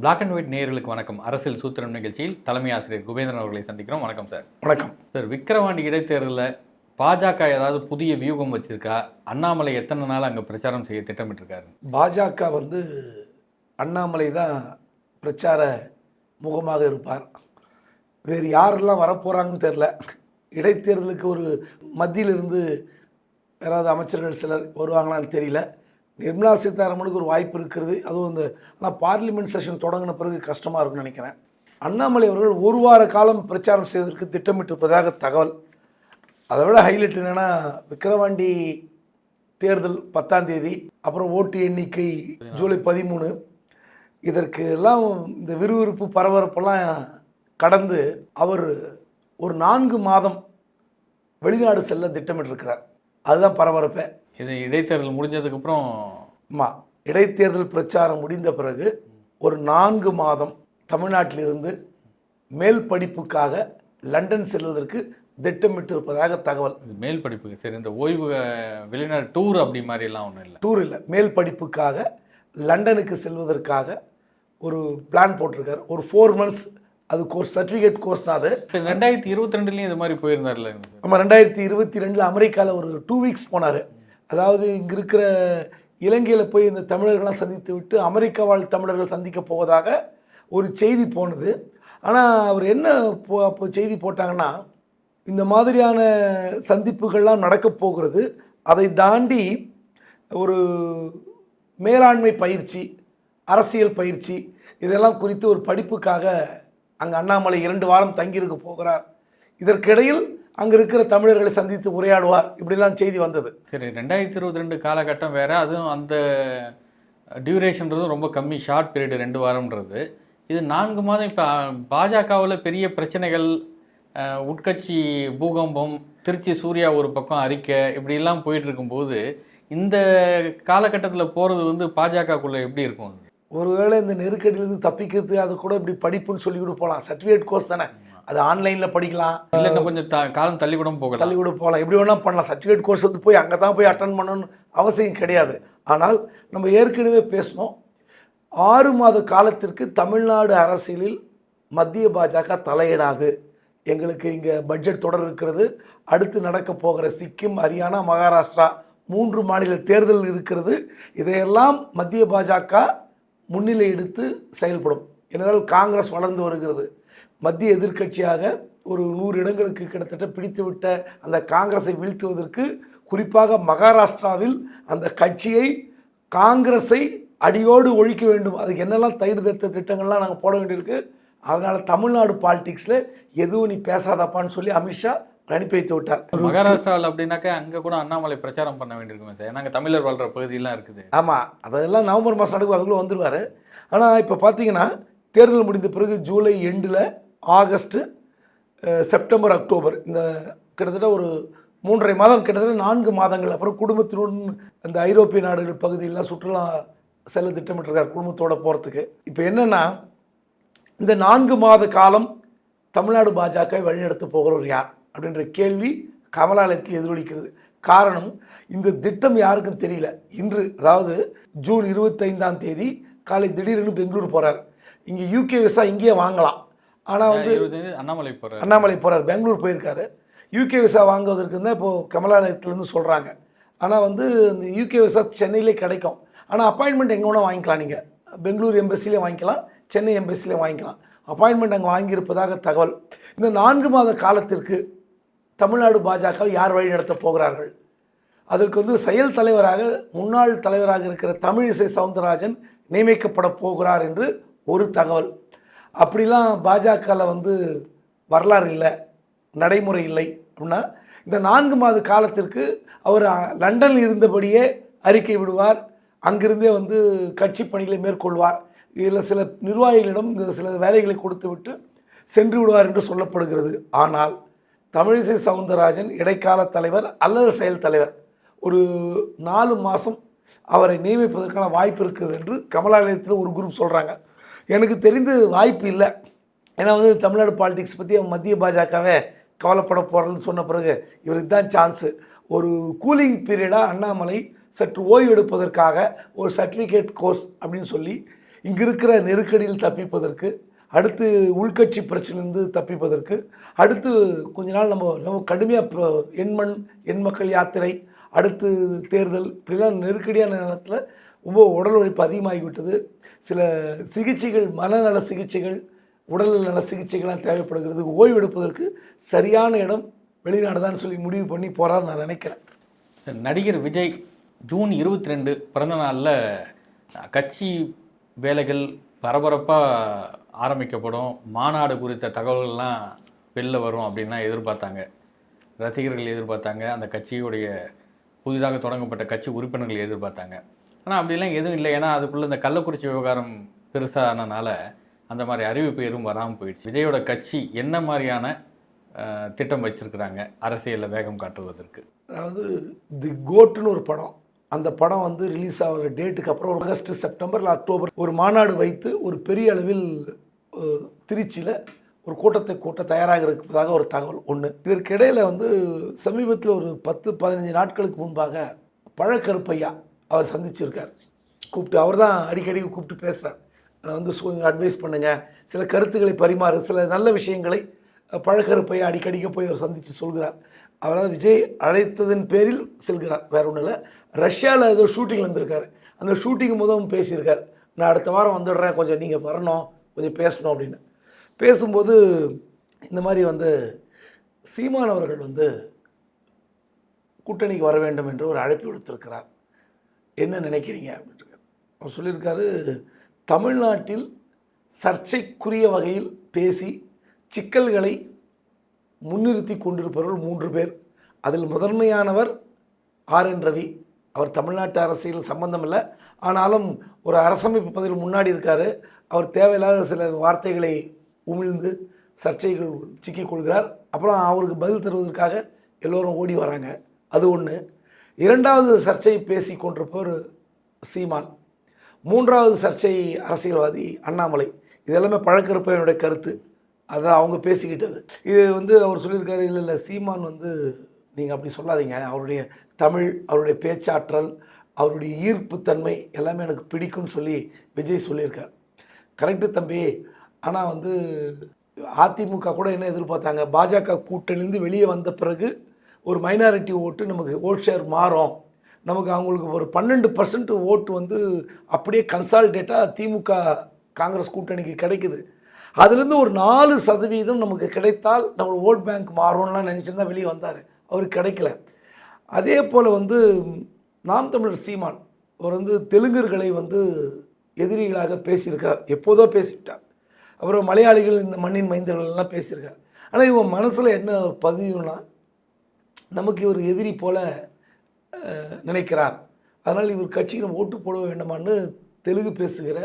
Black and white நேயர்களுக்கு வணக்கம். அரசியல் சூத்திரம் நிகழ்ச்சியில் தலைமை ஆசிரியர் குபேந்திரன் அவர்களை சந்திக்கிறோம். வணக்கம் சார். வணக்கம். சார் விக்கிரவாண்டி இடைத்தேர்தலில் பாஜக ஏதாவது புதிய வியூகம் வச்சிருக்கா? அண்ணாமலை எத்தனை நாள் அங்கே பிரச்சாரம் செய்ய திட்டமிட்டிருக்காரு? பாஜக வந்து அண்ணாமலை தான் பிரச்சார முகமாக இருப்பார். வேறு யாரெல்லாம் வரப்போகிறாங்கன்னு தெரில இடைத்தேர்தலுக்கு ஒரு மத்தியிலிருந்து யாராவது அமைச்சர்கள் சிலர் வருவாங்களான்னு தெரியல. நிர்மலா சீதாராமனுக்கு ஒரு வாய்ப்பு இருக்கிறது. அதுவும் இந்த ஆனால் பார்லிமெண்ட் செஷன் தொடங்கின பிறகு கஷ்டமாக இருக்கும்னு நினைக்கிறேன். அண்ணாமலை அவர்கள் ஒரு வார காலம் பிரச்சாரம் செய்வதற்கு திட்டமிட்டிருப்பதாக தகவல். அதை விட ஹைலைட் என்னென்னா விக்கிரவாண்டி தேர்தல் பத்தாம் தேதி அப்புறம் ஓட்டு எண்ணிக்கை ஜூலை பதிமூணு. இதற்கு எல்லாம் இந்த விறுவிறுப்பு பரபரப்பெல்லாம் கடந்து அவர் ஒரு நான்கு மாதம் வெளிநாடு செல்ல திட்டமிட்டிருக்கிறார். அதுதான் பரபரப்பே. இது இடைத்தேர்தல் முடிஞ்சதுக்கப்புறம் ஆமாம் இடைத்தேர்தல் பிரச்சாரம் முடிந்த பிறகு ஒரு நான்கு மாதம் தமிழ்நாட்டிலிருந்து மேல் படிப்புக்காக லண்டன் செல்வதற்கு திட்டமிட்டிருப்பதாக தகவல். இது மேல் படிப்புக்கு சரி இந்த ஓய்வு வெளிநாடு டூர் அப்படி மாதிரிலாம் ஒன்றும் இல்லை. டூர் இல்லை. மேல் படிப்புக்காக லண்டனுக்கு செல்வதற்காக ஒரு பிளான் போட்டிருக்காரு. ஒரு ஃபோர் மந்த்ஸ் அது கோர்ஸ் சர்டிஃபிகேட் கோர்ஸ் தான் அது. ரெண்டாயிரத்தி இருபத்தி ரெண்டுலேயும் இது மாதிரி போயிருந்தார்ல நம்ம ரெண்டாயிரத்தி இருபத்தி ரெண்டில் அமெரிக்காவில் ஒரு டூ வீக்ஸ் போனார். அதாவது இங்கே இருக்கிற இலங்கையில் போய் இந்த தமிழர்கள்லாம் சந்தித்து விட்டு அமெரிக்கா வாழ் தமிழர்கள் சந்திக்க போவதாக ஒரு செய்தி போனது. ஆனால் அவர் என்ன போ அப்போ செய்தி போட்டாங்கன்னா இந்த மாதிரியான சந்திப்புகள்லாம் நடக்கப் போகிறது. அதை தாண்டி ஒரு மேலாண்மை பயிற்சி அரசியல் பயிற்சி இதெல்லாம் குறித்து ஒரு படிப்புக்காக அங்கே அண்ணாமலை இரண்டு வாரம் தங்கியிருக்க போகிறார். இதற்கிடையில் அங்கே இருக்கிற தமிழர்களை சந்தித்து உரையாடுவார். இப்படிலாம் செய்தி வந்தது. சரி ரெண்டாயிரத்தி இருபத்தி ரெண்டு காலகட்டம் வேற. அதுவும் அந்த டியூரேஷன்றதும் ரொம்ப கம்மி ஷார்ட் பீரியட் ரெண்டு வாரம்ன்றது. இது நான்கு மாதம் இப்போ பாஜகவில் பெரிய பிரச்சனைகள் உட்கட்சி பூகம்பம் திருச்சி சூர்யா ஒரு பக்கம் அறிக்கை இப்படிலாம் போயிட்டு இருக்கும்போது இந்த காலகட்டத்தில் போகிறது வந்து பாஜகக்குள்ளே எப்படி இருக்கும்? ஒருவேளை இந்த நெருக்கடியிலிருந்து தப்பிக்கிறது அது கூட இப்படி படிப்புன்னு சொல்லி கூட போகலாம் சர்டிஃபிகேட் கோர்ஸ் தானே. அது ஆன்லைனில் படிக்கலாம். இல்லை கொஞ்சம் த- காலம் தள்ளி கூட போகலாம். தள்ளி கூட போகலாம். எப்படி வேணால் பண்ணலாம். சர்டிஃபிகேட் கோர்ஸ் வந்து போய் அங்கே தான் போய் அட்டன் பண்ணணும்னு அவசியம் கிடையாது. ஆனால் நம்ம ஏற்கனவே பேசினோம். ஆறு மாத காலத்திற்கு தமிழ்நாடு அரசியலில் மத்திய பாஜக தலையிடாது எங்களுக்கு இங்கே பட்ஜெட் தொடர் இருக்கிறது. அடுத்து நடக்க போகிற சிக்கிம் ஹரியானா மகாராஷ்டிரா மூன்று மாநில தேர்தல் இருக்கிறது. இதையெல்லாம் மத்திய பாஜக முன்னிலை எடுத்து செயல்படும். ஏனென்றால் காங்கிரஸ் வளர்ந்து வருகிறது. மத்திய எதிர்க்கட்சியாக ஒரு நூறு இடங்களுக்கு கிட்டத்தட்ட பிடித்துவிட்ட அந்த காங்கிரஸை வீழ்த்துவதற்கு குறிப்பாக மகாராஷ்டிராவில் அந்த கட்சியை காங்கிரஸை அடியோடு ஒழிக்க வேண்டும். அதுக்கு என்னெல்லாம் தயிர் தத்த திட்டங்கள்லாம் நாங்கள் போட வேண்டியிருக்கு. அதனால் தமிழ்நாடு பாலிடிக்ஸில் எதுவும் நீ பேசாதப்பான்னு சொல்லி அமித்ஷா அனுப்பி வைத்து விட்டார். மகாராஷ்டிராவில் அப்படின்னாக்கா அங்கே கூட அண்ணாமலை பிரச்சாரம் பண்ண வேண்டியிருக்குமே சார். அங்க தமிழர் வாழ்கிற பகுதியெல்லாம் இருக்குது. ஆமாம் அதெல்லாம் நவம்பர் மாதம் நடக்கும் அதுக்குள்ளே வந்துடுவார் ஆனால் இப்போ பார்த்தீங்கன்னா தேர்தல் முடிந்த பிறகு ஜூலை எண்டில் ஆகஸ்ட்டு செப்டம்பர் அக்டோபர் இந்த கிட்டத்தட்ட ஒரு மூன்றரை மாதம் கிட்டத்தட்ட நான்கு மாதங்கள். அப்புறம் குடும்பத்தினுடன் அந்த ஐரோப்பிய நாடுகள் பகுதியெல்லாம் சுற்றுலா செல்ல திட்டமிட்டிருக்கார் குடும்பத்தோட போகிறதுக்கு இப்போ என்னென்னா இந்த நான்கு மாத காலம் தமிழ்நாடு பாஜக வழிநடத்த போகிறவர் யார் அப்படின்ற கேள்வி கமலாலயத்தில் எதிரொலிக்கிறது. காரணம் இந்த திட்டம் யாருக்கும் தெரியல. இன்று அதாவது ஜூன் இருபத்தைந்தாம் தேதி காலை திடீரென்று பெங்களூர் போகிறார் இங்கே யூகே விசா இங்கேயே வாங்கலாம். ஆனால் வந்து அண்ணாமலை போகிறார் அண்ணாமலை போகிறார் பெங்களூர் போயிருக்காரு. யூகே விசா வாங்குவதற்கு தான் இப்போது கமலாலயத்துலேருந்து சொல்கிறாங்க ஆனால் வந்து இந்த யூகே விசா சென்னையிலே கிடைக்கும். ஆனால் அப்பாயின்மெண்ட் எங்கே வேணால் வாங்கிக்கலாம் நீங்கள் பெங்களூர் எம்பசிலே வாங்கிக்கலாம் சென்னை எம்பசிலே வாங்கிக்கலாம். அப்பாயின்மெண்ட் அங்கே வாங்கியிருப்பதாக தகவல். இந்த நான்கு மாத காலத்திற்கு தமிழ்நாடு பாஜக யார் வழி நடத்தப் போகிறார்கள்? அதற்கு வந்து செயல் தலைவராக முன்னாள் தலைவராக இருக்கிற தமிழிசை சவுந்தரராஜன் நியமிக்கப்பட போகிறார் என்று ஒரு தகவல். அப்படிலாம் பாஜகவில் வந்து வரலாறு இல்லை நடைமுறை இல்லை அப்படின்னா இந்த நான்கு மாத காலத்திற்கு அவர் லண்டனில் இருந்தபடியே அறிக்கை விடுவார். அங்கிருந்தே வந்து கட்சி பணிகளை மேற்கொள்வார். இதில் சில நிர்வாகிகளிடம் இந்த சில வேலைகளை கொடுத்து விட்டு சென்று விடுவார் என்று சொல்லப்படுகிறது. ஆனால் தமிழிசை சவுந்தரராஜன் இடைக்கால தலைவர் அல்லது செயல் தலைவர். ஒரு நாலு மாதம் அவரை நியமிப்பதற்கான வாய்ப்பு இருக்குது என்று கமலாலயத்தில் ஒரு குரூப் சொல்கிறாங்க எனக்கு தெரிந்து வாய்ப்பு இல்லை. ஏன்னா வந்து தமிழ்நாடு பாலிடிக்ஸ் பற்றி மத்திய பாஜகவே கவலைப்பட போகிறதுன்னு சொன்ன பிறகு இவருக்கு தான் சான்ஸு ஒரு கூலிங் பீரியடாக அண்ணாமலை சற்று ஓய்வு எடுப்பதற்காக ஒரு சர்டிஃபிகேட் கோர்ஸ் அப்படின்னு சொல்லி இங்கே இருக்கிற நெருக்கடியில் தப்பிப்பதற்கு அடுத்து உள்கட்சி பிரச்சனையிலிருந்து தப்பிப்பதற்கு அடுத்து கொஞ்ச நாள் நம்ம நம்ம கடுமையாக எண்மண் எண்மக்கள் யாத்திரை அடுத்து தேர்தல் இப்படிலாம் நெருக்கடியான நேரத்தில் ரொம்ப உடல் உழைப்பு அதிகமாகிவிட்டது. சில சிகிச்சைகள் மனநல சிகிச்சைகள் உடல் நல சிகிச்சைகள்லாம் தேவைப்படுகிறது. ஓய்வு எடுப்பதற்கு சரியான இடம் வெளிநாடு தான் சொல்லி முடிவு பண்ணி போகிறான்னு நான் நினைக்கிறேன். நடிகர் விஜய் ஜூன் இருபத்தி ரெண்டு பிறந்த நாளில் கட்சி வேலைகள் பரபரப்பாக ஆரம்பிக்கப்படும். மாநாடு குறித்த தகவல்கள்லாம் வெளில வரும் அப்படின்லாம் எதிர்பார்த்தாங்க. ரசிகர்கள் எதிர்பார்த்தாங்க. அந்த கட்சியுடைய புதிதாக தொடங்கப்பட்ட கட்சி உறுப்பினர்கள் எதிர்பார்த்தாங்க. ஆனால் அப்படிலாம் எதுவும் இல்லை. ஏன்னா அதுக்குள்ளே இந்த கள்ளக்குறிச்சி விவகாரம் பெருசானனால அந்த மாதிரி அறிவிப்பு எதுவும் வராமல் போயிடுச்சு. விஜயோட கட்சி என்ன மாதிரியான திட்டம் வச்சுருக்குறாங்க அரசியலில் வேகம் காட்டுவதற்கு? அதாவது தி கோட்டுன்னு ஒரு படம். அந்த படம் வந்து ரிலீஸ் ஆகிற டேட்டுக்கு அப்புறம் ஒரு ஆகஸ்ட் செப்டம்பர் அக்டோபர் ஒரு மாநாடு வைத்து ஒரு பெரிய அளவில் திருச்சியில் ஒரு கூட்டத்தை கூட்ட தயாராக இருப்பதாக ஒரு தகவல் ஒன்று இதற்கிடையில் வந்து சமீபத்தில் ஒரு பத்து பதினஞ்சு நாட்களுக்கு முன்பாக பழக்கருப்பையா அவர் சந்திச்சிருக்கார். கூப்பிட்டு அவர் தான் அடிக்கடி கூப்பிட்டு பேசுகிறார் வந்து அட்வைஸ் பண்ணுங்க. சில கருத்துக்களை பரிமாறு சில நல்ல விஷயங்களை பழக்கருப்பை அடிக்கடிக்க போய் அவர் சந்தித்து சொல்கிறார். அவரால் விஜய் அழைத்ததன் பேரில் செல்கிறார். வேற ஒன்றும் இல்லை. ரஷ்யாவில் ஏதோ ஷூட்டிங் வந்திருக்காரு. அந்த ஷூட்டிங் முதல் பேசியிருக்கார். நான் அடுத்த வாரம் வந்துடுறேன். கொஞ்சம் நீங்கள் வரணும். கொஞ்சம் பேசணும் அப்படின்னு. பேசும்போது இந்த மாதிரி வந்து சீமான் அவர்கள் வந்து கூட்டணிக்கு வர வேண்டும் என்று ஒரு அழைப்பு விடுத்திருக்கிறார். என்ன நினைக்கிறீங்க அப்படின்ட்டு அவர் சொல்லியிருக்காரு தமிழ்நாட்டில் சர்ச்சைக்குரிய வகையில் பேசி சிக்கல்களை முன்னிறுத்தி கொண்டிருப்பவர்கள் மூன்று பேர். அதில் முதன்மையானவர் ஆர். என். ரவி. அவர் தமிழ்நாட்டு அரசியல் சம்பந்தம் இல்லை ஆனாலும் ஒரு அரசமைப்பு பதவியில் முன்னாடி இருக்கார். அவர் தேவையில்லாத சில வார்த்தைகளை உமிழ்ந்து சர்ச்சைகள் சிக்கிக் கொள்கிறார். அப்புறம் அவருக்கு பதில் தருவதற்காக எல்லோரும் ஓடி வராங்க. அது ஒன்று இரண்டாவது சர்ச்சை பேசி கொண்டிருப்பவர் சீமான். மூன்றாவது சர்ச்சை அரசியல்வாதி அண்ணாமலை. இதெல்லாமே பழக்கருப்பையனுடைய கருத்து. அதை அவங்க பேசிக்கிட்டது. இது வந்து அவர் சொல்லியிருக்காரு இல்லை இல்லை சீமான் வந்து நீங்கள் அப்படி சொல்லாதீங்க. அவருடைய தமிழ் அவருடைய பேச்சாற்றல் அவருடைய ஈர்ப்புத்தன்மை எல்லாமே எனக்கு பிடிக்கும்னு சொல்லி விஜய் சொல்லியிருக்கார். கரெக்டு தம்பி. ஆனால் வந்து அதிமுக கூட என்ன எதிர்பார்த்தாங்க? பாஜக கூட்டணிந்து வெளியே வந்த பிறகு ஒரு மைனாரிட்டி ஓட்டு நமக்கு ஓட் ஷேர் மாறும். நமக்கு அவங்களுக்கு ஒரு பன்னெண்டு பர்சன்ட் ஓட்டு வந்து அப்படியே கன்சால்டேட்டாக திமுக காங்கிரஸ் கூட்டணிக்கு கிடைக்குது. அதுலேருந்து ஒரு நாலு சதவீதம் நமக்கு கிடைத்தால் நம்ம ஓட் பேங்க் மாறும்லாம் நினச்சிருந்தா வெளியே வந்தார். அவருக்கு கிடைக்கல. அதே போல் வந்து நாம் தமிழர் சீமான் அவர் வந்து தெலுங்கர்களை வந்து எதிரிகளாக பேசியிருக்கார் எப்போதோ பேசிவிட்டார். அப்புறம் மலையாளிகள் இந்த மண்ணின் மைந்தர்கள் எல்லாம் பேசியிருக்கார். ஆனால் இவன் மனசில் என்ன பதிவுனா நமக்கு இவர் எதிரி போல நினைக்கிறார். அதனால் இவர் கட்சிக்கு நம்ம ஓட்டு போட வேண்டுமான்னு தெலுங்கு பேசுகிற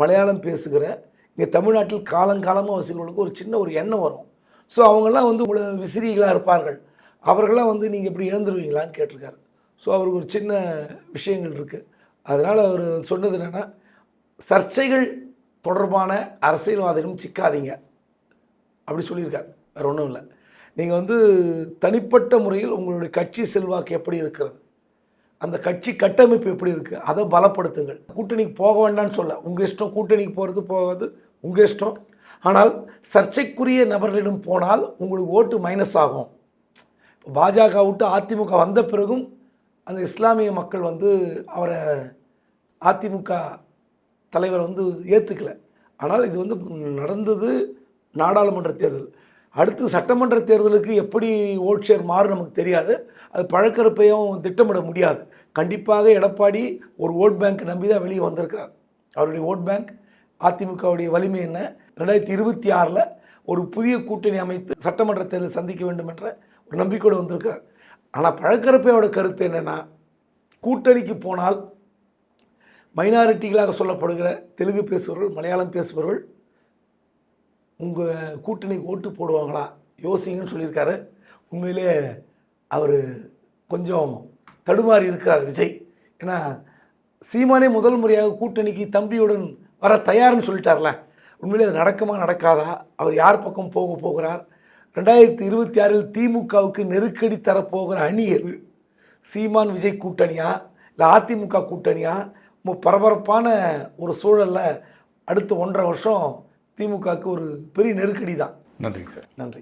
மலையாளம் பேசுகிற இங்கே தமிழ்நாட்டில் காலங்காலமாக வசிக்கிறவங்களுக்கு ஒரு சின்ன ஒரு எண்ணம் வரும். ஸோ அவங்கெல்லாம் வந்து உங்களை விசிறிகளாக இருப்பார்கள். அவர்களாம் வந்து நீங்கள் இப்படி இழந்துருவீங்களான்னு கேட்டிருக்காரு. ஸோ அவருக்கு ஒரு சின்ன விஷயங்கள் இருக்குது அதனால் அவர் சொன்னது என்னென்னா சர்ச்சைகள் தொடர்பான அரசியல்வாதிகளும் சிக்காதீங்க. அப்படி சொல்லியிருக்காரு. வேறு ஒன்றும் இல்லை. நீங்கள் வந்து தனிப்பட்ட முறையில் உங்களுடைய கட்சி செல்வாக்கு எப்படி இருக்கிறது? அந்த கட்சி கட்டமைப்பு எப்படி இருக்குது அதை பலப்படுத்துங்கள். கூட்டணிக்கு போக வேண்டாம்னு சொல்ல. உங்கள் இஷ்டம் கூட்டணிக்கு போகிறது போகாது. உங்கள் இஷ்டம். ஆனால் சர்ச்சைக்குரிய நபர்களிடம் போனால் உங்களுக்கு ஓட்டு மைனஸ் ஆகும். இப்போ பாஜக விட்டு அதிமுக வந்த பிறகும் அந்த இஸ்லாமிய மக்கள் வந்து அவரை அதிமுக தலைவர் வந்து ஏற்றுக்கலை ஆனால் இது வந்து நடந்தது நாடாளுமன்ற தேர்தல். அடுத்து சட்டமன்ற தேர்தலுக்கு எப்படி ஓட் ஷேர் மாறும் நமக்கு தெரியாது. அது பழக்கறுப்பையும் திட்டமிட முடியாது. கண்டிப்பாக எடப்பாடி ஒரு ஓட் பேங்க் நம்பி தான் வெளியே வந்திருக்கிறார். அவருடைய ஓட் பேங்க் அதிமுகவுடைய வலிமை என்ன? ரெண்டாயிரத்தி இருபத்தி ஆறில் ஒரு புதிய கூட்டணி அமைத்து சட்டமன்ற தேர்தல் சந்திக்க வேண்டும் என்ற ஒரு நம்பிக்கையோடு வந்திருக்கிறார். ஆனால் பழக்கறுப்பையோட கருத்து என்னென்னா கூட்டணிக்கு போனால் மைனாரிட்டிகளாக சொல்லப்படுகிற தெலுங்கு பேசுபவர்கள் மலையாளம் பேசுபவர்கள் உங்கள் கூட்டணி ஓட்டு போடுவாங்களா? யோசிங்கன்னு சொல்லியிருக்காரு. உண்மையிலே அவர் கொஞ்சம் தடுமாறி இருக்கிறார் விஜய். ஏன்னா சீமானே முதல் முறையாக கூட்டணிக்கு தம்பியுடன் வர தயார்னு சொல்லிட்டார்ல. உண்மையிலே அது நடக்குமா நடக்காதா? அவர் யார் பக்கம் போக போகிறார்? ரெண்டாயிரத்தி இருபத்தி ஆறில் திமுகவுக்கு நெருக்கடி தரப்போகிற அணி எது? சீமான் விஜய் கூட்டணியா? இல்லை அதிமுக கூட்டணியா? ரொம்ப பரபரப்பான ஒரு சூழலில் அடுத்த ஒன்றரை வருஷம் திமுகவுக்கு ஒரு பெரிய நெருக்கடி தான் நன்றி சார். நன்றி.